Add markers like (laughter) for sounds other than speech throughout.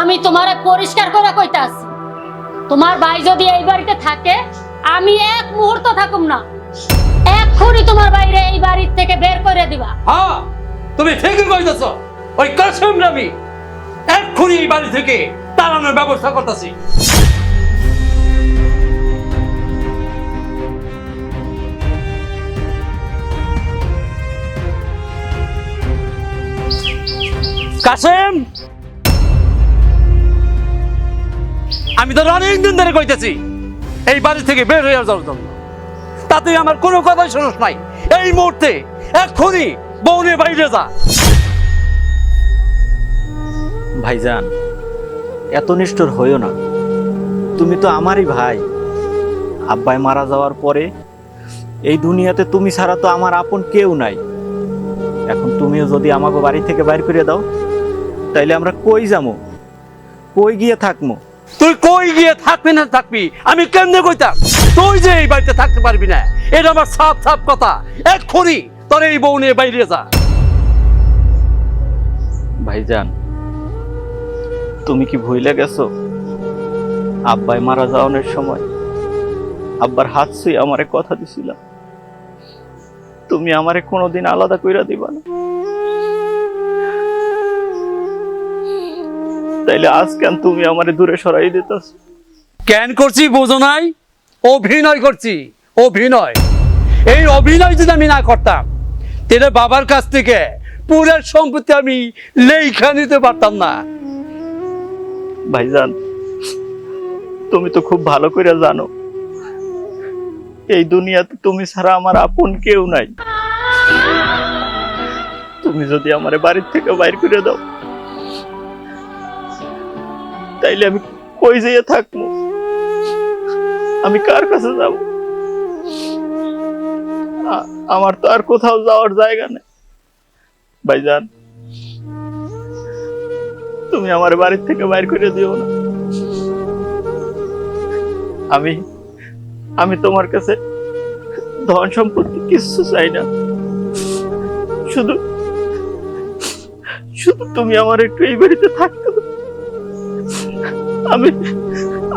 আমি তোমারে পরিষ্কার করে কইতে আছি তোমার ভাই যদি এই বাড়িতে থাকে, আমি এক মুহূর্ত থাকুম না। এক্ষুনি তোমার বাইরে এই বাড়ির থেকে বের করে দিবা। হ্যাঁ তুমি ঠিকই কইতেছ। ওই কাসেম রামি এক্ষুনি এই বাড়ি থেকে তাড়ানোর ব্যবস্থা করতেছি। কাসেম আমি তো অনেক দিন ধরে কইতেছি। এই বাড়ি থেকে বের হয়ে যাওয়ার জন্য। তা তুই আমার কোনো কথাই শুনিস নাই। এই মুহূর্তে এক্ষুনি বউনে বাইরে যা। ভাইজান, এত নিষ্ঠুর হইও না। তুমি তো আমারই ভাই। আব্বাই মারা যাওয়ার পরে এই দুনিয়াতে তুমি ছাড়া তো আমার আপন কেউ নাই। এখন তুমিও যদি আমাকে বাড়ি থেকে বাইর করে দাও, তাইলে আমরা কই যাব কই গিয়ে থাকব তুই কই গিয়ে থাকবি না থাকবি? আমি কেমনে কইতাম? তুই যে এই বাড়িতে থাকতে পারবি না, এটা আমার সাফ সাফ কথা। এক্ষুনি তোর এই বউ নিয়ে বাইরে যা। ভাইজান, তুমি কি ভুলে গেছো? আব্বাই মারা যাওয়ানোর সময় আব্বার হাত ছুঁয়ে আমারে কথা দিছিল। তুমি আমারে কোনোদিন আলাদা কইরা দিবা না। তাইলে আজ কেন তুমি আমারে দূরে সরাই দিতেছ। কেন করছি বোঝো নাই? অভিনয় করছি অভিনয়। এই অভিনয় যদি আমি না করতাম তাহলে বাবার কাছ থেকে পুরের সম্পত্তি আমি লেখা নিতে পারতাম না। ভাইজান তুমি তো খুব ভালো করে জানো এই দুনিয়াতে তুমি ছাড়া আমার আপন কেউ নাই। তুমি যদি আমার বাড়ির থেকে বাইর করে দাও তাইলে আমি কই যেয়ে থাকব? আমি কার কাছে যাব? আমার তো আর কোথাও যাওয়ার জায়গা নেই। ভাইজান, তুমি আমার বাড়ির থেকে বাইর করে দিও না। আমি আমি তোমার কাছে ধন সম্পত্তি কিছু চাই না। শুধু শুধু তুমি আমার একটু এই বাড়িতে থাকতে। আমি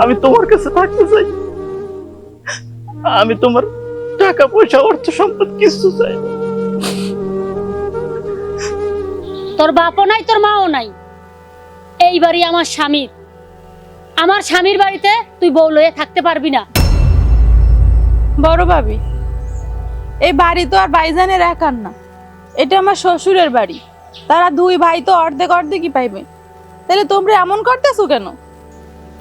আমি তোমার কাছে থাকতে চাই। আমি তোমার টাকা পয়সা অর্থ সম্পদ কিছু চাই তোর বাপও নাই তোর মাও নাই। এই বাড়ি আমার স্বামীর। আমার স্বামীর বাড়িতে তুই বউ লয়ে থাকতে পারবি না। বড় ভাবি এই বাড়ি তো আর ভাইজানের একার না। এটা আমার শ্বশুরের বাড়ি। তারা দুই ভাই তো অর্ধেক অর্ধেকই পাইবে। তাহলে তোমরা এমন করতেছো কেন?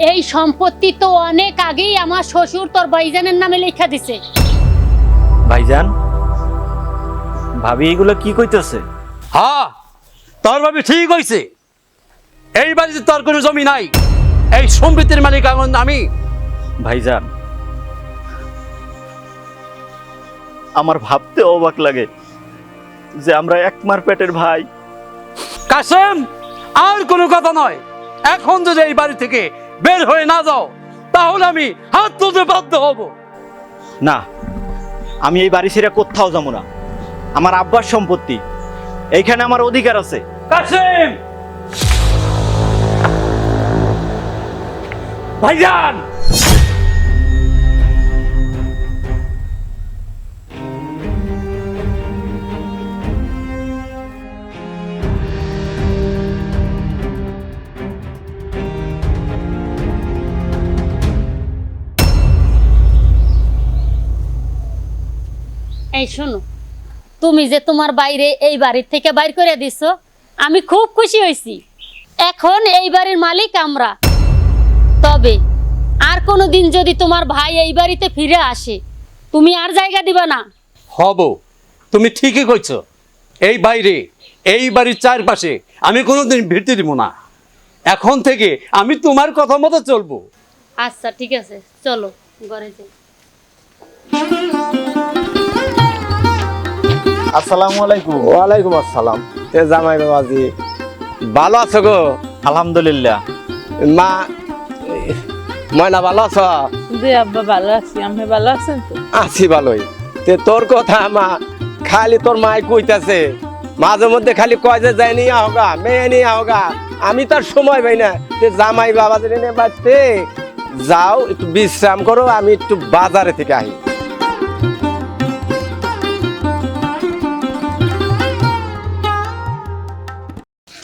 এই সম্পত্তি তো অনেক আগেই আমার শ্বশুর তোর ভাইজানের নামে লেখা দিছে। ভাইজান ভাবি এগুলো কি কইতেছে? হ্যাঁ তোর ভাবি ঠিক হয়েছে এই বাড়িতে তোর কোনো জমি নাই। এই সম্পত্তির মালিক এখন আমি। ভাইজান আমার ভাবতে অবাক লাগে যে আমরা একমার পেটের ভাই। কাসেম আর কোনো কথা নয়। এখন যদি এই বাড়ি থেকে বের হয়ে না যাও তাহলে আমি হাত তুলতে বাধ্য হব। না আমি এই বাড়ি ছেড়ে কোথাও যাব না। আমার আব্বার সম্পত্তি এইখানে আমার অধিকার আছে। কাসেম! ভাইজান! এই শোনো তুমি যে তোমার বাইরে এই বাড়ির থেকে বাইর করে দিছো আমি খুব খুশি হয়েছি। এখন এই বাড়ির মালিক আমরা। তবে আর কোনো দিন যদি তোমার ভাই এই বাড়িতে ফিরে আসে তুমি আর জায়গা দিবা না। হব তুমি ঠিকই কইছ। এই বাইরে এই বাড়ির চারপাশে আমি কোনোদিন ভিড়তে দিব না। এখন থেকে আমি তোমার কথা মতো চলবো। আচ্ছা ঠিক আছে চলো ঘরে যাই। আসসালামু আলাইকুম। ওয়ালাইকুম আসসালাম। তে জামাই বাবাজি ভালো আছো গো? আলহামদুলিল্লাহ। মা ময়না ভালো আছো? যে আব্বা ভালো আছি। আমি ভালো আছেন তো? আছি ভালোই। তে তোর কথা মা খালি তোর মাই কইতাছে। মাঝে মধ্যে খালি কয় যে যাই নিয়ে হোগা মেয়ে নিয়ে হোগা আমি তার সময় পাই না। তে জামাই বাবা জেনে বাড়তে যাও একটু বিশ্রাম করো আমি একটু বাজারে থেকে আহি।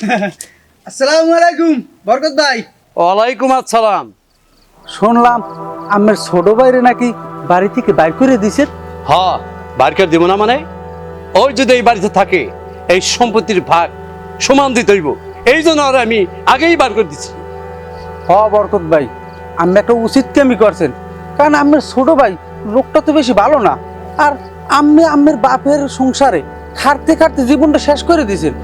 (laughs) আসসালামু আলাইকুম বরকত ভাই। ওয়ালাইকুম আসসালাম। শুনলাম আমার ছোট ভাইরে নাকি বাড়ি থেকে বাইর করে দিছেন? হ বাড়িকে দিব না মানে? ওই যদি এই বাড়িতে থাকে এই সম্পত্তির ভাগ সমান দিতে হইব। এই জন্য আর আমি আগেই বার করে দিচ্ছি হ বরকত ভাই আমি একটা উচিত কামি করছেন। কারণ আমার ছোট ভাই লোকটা তো বেশি ভালো না। আর আমি আমের বাপের সংসারে খাটতে খাটতে জীবনটা শেষ করে দিয়েছেন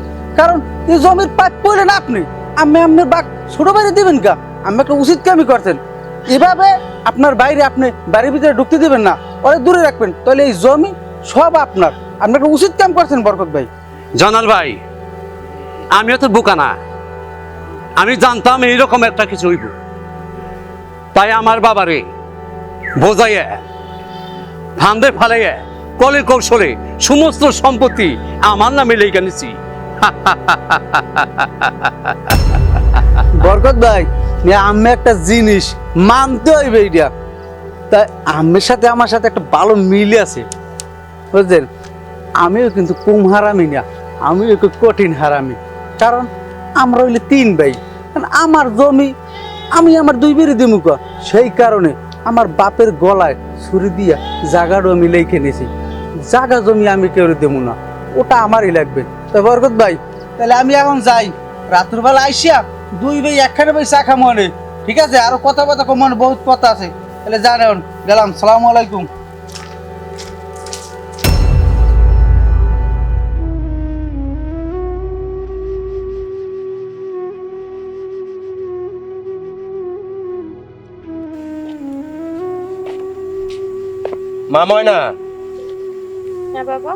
কারণ এই জমির পাক পড়লেন আপনি? আমি আমের বাক ছোট ভাইরে দিবেন কা আমি একটা উচিত কামি করছেন এভাবে আপনার বাইরে আপনি বাড়ির ভিতরে ঢুকতে দিবেন না। ওরে দূরে রাখবেন। তাহলে এই জমি সব আপনার। আপনি একটা উচিত কাম করছেন বরকত ভাই? জানাল ভাই, আমিও তো বোকা না। আমি জানতাম এইরকম একটা কিছু হইব। তাই আমার বাবারে বোঝাইয়া, ফান্দে ফালাইয়া কলে কৌশলে সমস্ত সম্পত্তি আমার নামে লেখা নিছি। বরকত ভাই আমি একটা জিনিস মানতে হইবে এইটা। তাই আমের সাথে আমার সাথে একটা ভালো মিল আছে। বুঝলেন? আমিও কিন্তু কম হারামি না, আমিও একটু কঠিন হারামি। কারণ আমরা হইলে তিন ভাই। আমার জমি, আমি আমার দুই বেরি দিমুক সেই কারণে আমার বাপের গলায় ছুরি দিয়া জাগাটা আমি লেখে নিয়েছি জাগা জমি আমি কেউ দেবো না। ওটা আমারই লাগবে। তো বরকত ভাই তাহলে আমি এখন যাই। রাত্রবেলা আইসিয়া দুই ভাই একখানে ভাই চা খামো। ঠিক আছে? আরও কথা কথা কমান বহুত কথা আছে। তাহলে জানেন গেলাম। সালাম আলাইকুম। মা ময়না। হ্যাঁ বাবা।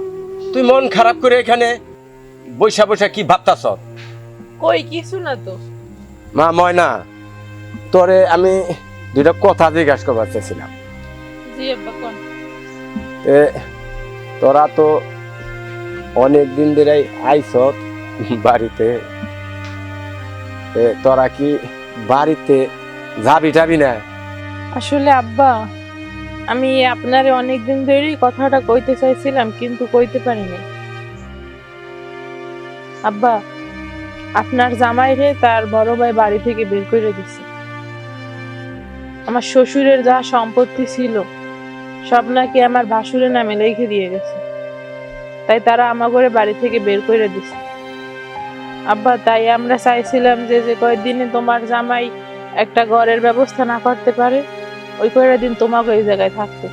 তুই মন খারাপ করে এখানে বৈশা বৈশা কি ভাবতাছ? কই কিছু না তো। মা ময়না তোরে আমি দুইটা কথা জিজ্ঞাসা করবার চাইছিলাম। জি আব্বা কোন? এ তোরা তো অনেক দিন ধরে আইস বাড়িতে। এ, তোরা কি বাড়িতে যাবি টাবি না? আসলে আব্বা আমি আপনারে অনেক দিন ধরেই কথাটা কইতে চাইছিলাম কিন্তু কইতে পারিনি। আব্বা, আপনার জামাইরে তার বড় ভাই বাড়ি থেকে বের করে দিছে। আমার শ্বশুরের যা সম্পত্তি ছিল, সব নাকি আমার ভাসুরের নামে লিখে দিয়ে গেছে। তাই তারা আমাগরে বাড়ি থেকে বের করে দিছে। আব্বা, তাই আমরা চাইছিলাম যে যে কয়েকদিনে তোমার জামাই একটা ঘরের ব্যবস্থা না করতে পারে, ওই কয়টা দিন তোমাকে এই জায়গায় থাকতে।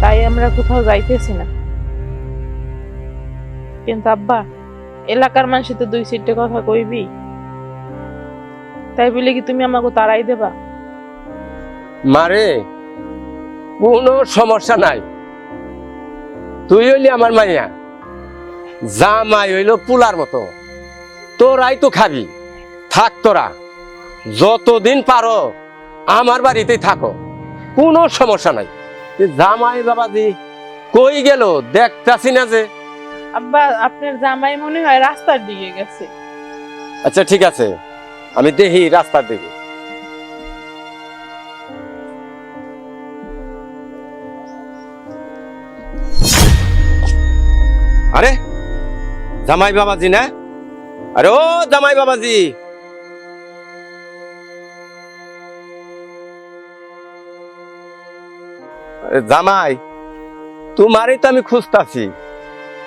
তাই আমরা কোথাও যাইতেছি না। কিন্তু আব্বা এলাকার মানুষের তো দুই সিটে কথা কইবি। তাই বলে কি তুমি আমাকে তাড়াই দেবা? মারে, কোনো সমস্যা নাই। তুই হইলি আমার মাইয়া। জামাই হইল পুলার মতো। তোরাই তো খাবি। থাক তোরা। যতদিন পারো আমার বাড়িতেই থাকো। কোনো সমস্যা নাই। জামাই বাবাজি কই গেল? দেখতাছি না যে আব্বা, আপনার জামাই মনে হয় রাস্তার দিকে গেছে। আচ্ছা ঠিক আছে। আমি দেখি রাস্তার দিকে। আরে, জামাই বাবাজি না? আরে ও জামাই বাবাজি। জামাই, তোমারই তো আমি খুঁজতাছি।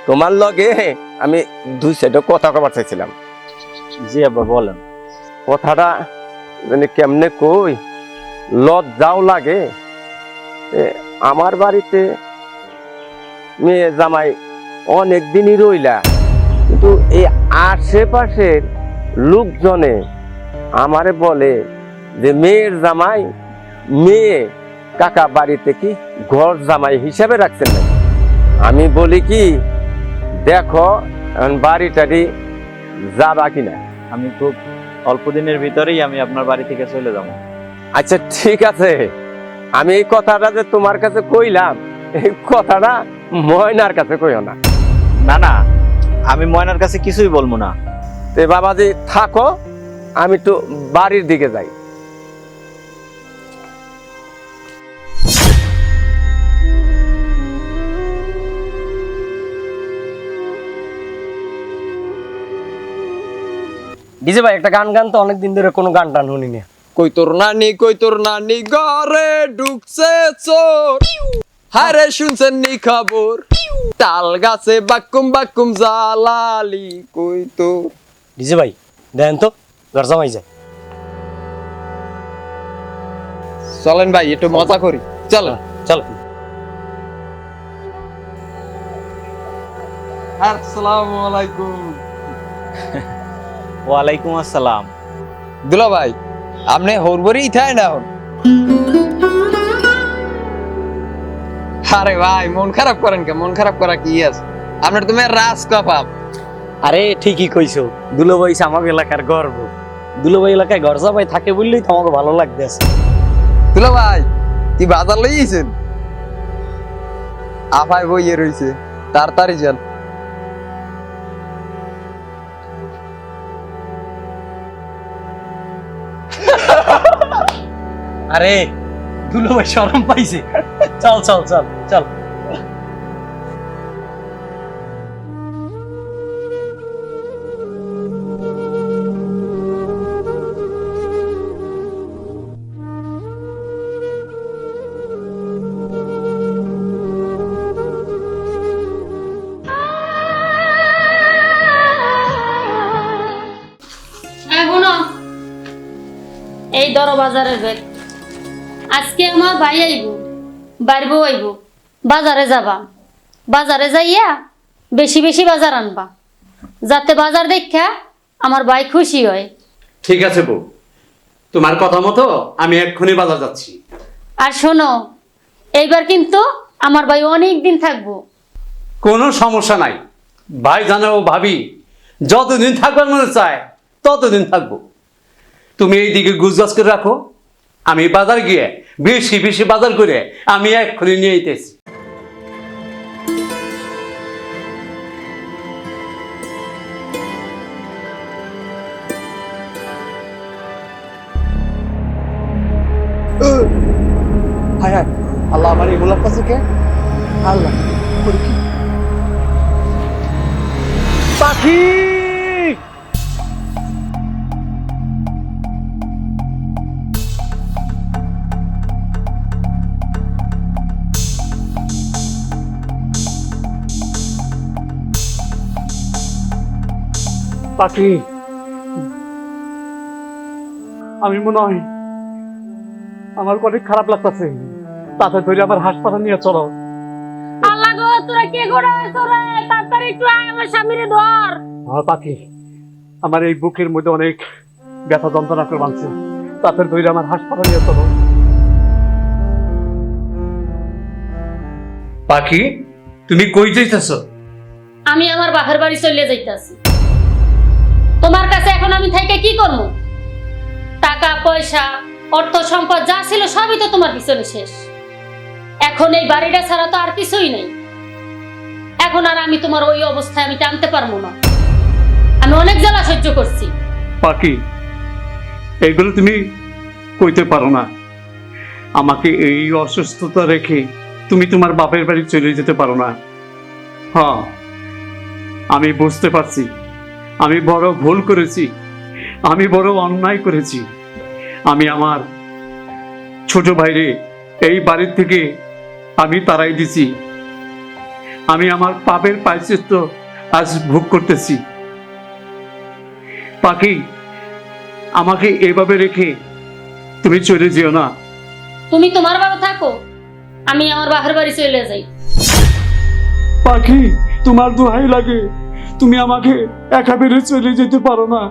তোমার লগে আমি দুই সাইডে কথা কবার চাইছিলাম। জি আব্বা বলেন। কথাটা মানে কেমনে কই? লজ্জাও লাগে। এ, আমার বাড়িতে মেয়ে জামাই অনেক দিনই রইলা। কিন্তু এই আশেপাশের লোকজনে আমারে বলে যে মেয়ের জামাই মেয়ে কাকা বাড়িতে কি ঘর জামাই হিসাবে রাখছেন আমি বলি কি দেখো এখন বাড়ি টাড়ি যাবা কিনা? আমি খুব অল্প দিনের ভিতরেই আমি আপনার বাড়ি থেকে চলে যাব। আচ্ছা ঠিক আছে। আমি এই কথাটা যে তোমার কাছে কইলাম এই কথাটা ময়নার কাছে কইও না। না না আমি ময়নার কাছে কিছুই বলব না। তে বাবাজি থাকো আমি একটু বাড়ির দিকে যাই। ডিজে ভাই একটা গান গান তো অনেকদিন ধরে কোনো গান টান শুনি না। কই তোর নানি কই তোর নানি ঘরে ঢুকছে চোর। হারে শুনছেন নি খবর? তাল গাছে বাকুম বাকুম জালালি কই তোর ডিজে ভাই দেন তো ঘর জামাই যায়। চলেন ভাই একটু মজা করি। চলেন চলো। আসসালামু আলাইকুম। (laughs) ওয়ালাইকুম আসসালাম। দুলা ভাই আপনি হরবরি ইথায় না আরে ভাই মন খারাপ করেন কে মন খারাপ করা কি আছে? আপনার তুমি রাজ কপাপ আরে ঠিকই কইছো। দুলো ভাই আমাকে এলাকার গর্ব। দুলো ভাই এলাকায় ঘর জামাই থাকে বললেই তো আমাকে ভালো লাগতেছে। দুলা ভাই কি বাজার লইয়েছেন? আফায় বইয়ে রইছে তাড়াতাড়ি যান। আরে দুলো ভাই শরম পাইছে। চল চল চল চল। এই দর বাজারের ব্যাগ আজকে আমার ভাই আইব বাড়িব আইব বাজারে যাবা। বাজারে যাইয়া বেশি বেশি বাজার আনবা। যাতে বাজার দেখা আমার ভাই খুশি হয়। ঠিক আছে বউ। তোমার কথা মতো আমি এক্ষুনি বাজার যাচ্ছি। আর শোনো এইবার কিন্তু আমার ভাই অনেক দিন থাকব। কোনো সমস্যা নাই। ভাই জানো ভাবি যতদিন থাকবার মনে চায় ততদিন থাকব। তুমি এই দিকে গুজগাছ করে রাখো। আমি বাজার গিয়ে বেশি বেশি বাজার করে আমি এক্ষুনি নিয়ে যেতেছি পাখি। আমি মনে হয় আমার অনেক খারাপ লাগতেছে। তাতে ধরে আমার হাসপাতাল নিয়ে চলো। আল্লাহ গো তোরা কে করে তোরা তাড়াতাড়ি একটু আয় আমার স্বামীরে ধর। আমার পাখি আমার এই বুকের মধ্যে অনেক ব্যথা যন্ত্রণা করে বাঁধছে। তাতে ধরে আমার হাসপাতাল নিয়ে চলো। পাখি তুমি কই যাইতেছ? আমি আমার বাপের বাড়ি চলে যাইতাছি। তোমার কাছে এখন আমি থেকে কি করব? টাকা, পয়সা, অর্থ সম্পদ যা ছিল সবই তো তোমার পিছনে শেষ। এখন এই বাড়িটা ছাড়া তো আর কিছুই নেই। এখন আর আমি তোমার ওই অবস্থায় আমি টানতে পারব না। আমি অনেক জ্বালা সহ্য করছি। পাখি, এইগুলো তুমি কইতে পারো না। আমাকে এই অসুস্থতা রেখে তুমি তোমার বাপের বাড়ি চলে যেতে পারো না। হ্যাঁ আমি বুঝতে পারছি। আমি বড় ভুল করেছি। আমি বড় অন্যায় করেছি। আমি আমার ছোট ভাইরে এই বাড়ির থেকে আমি তারাই দিছি। আমি আমার পাপের পায়চিত্র আজ ভোগ করতেছি। পাখি আমাকে এভাবে রেখে তুমি চলে যেও না। তুমি তোমার বাবা থাকো। আমি আমার বাপের বাড়ি চলে যাই। পাখি তোমার দোহাই লাগে। তুমি আমাকে একা বেড়ে চলে যেতে পারো না।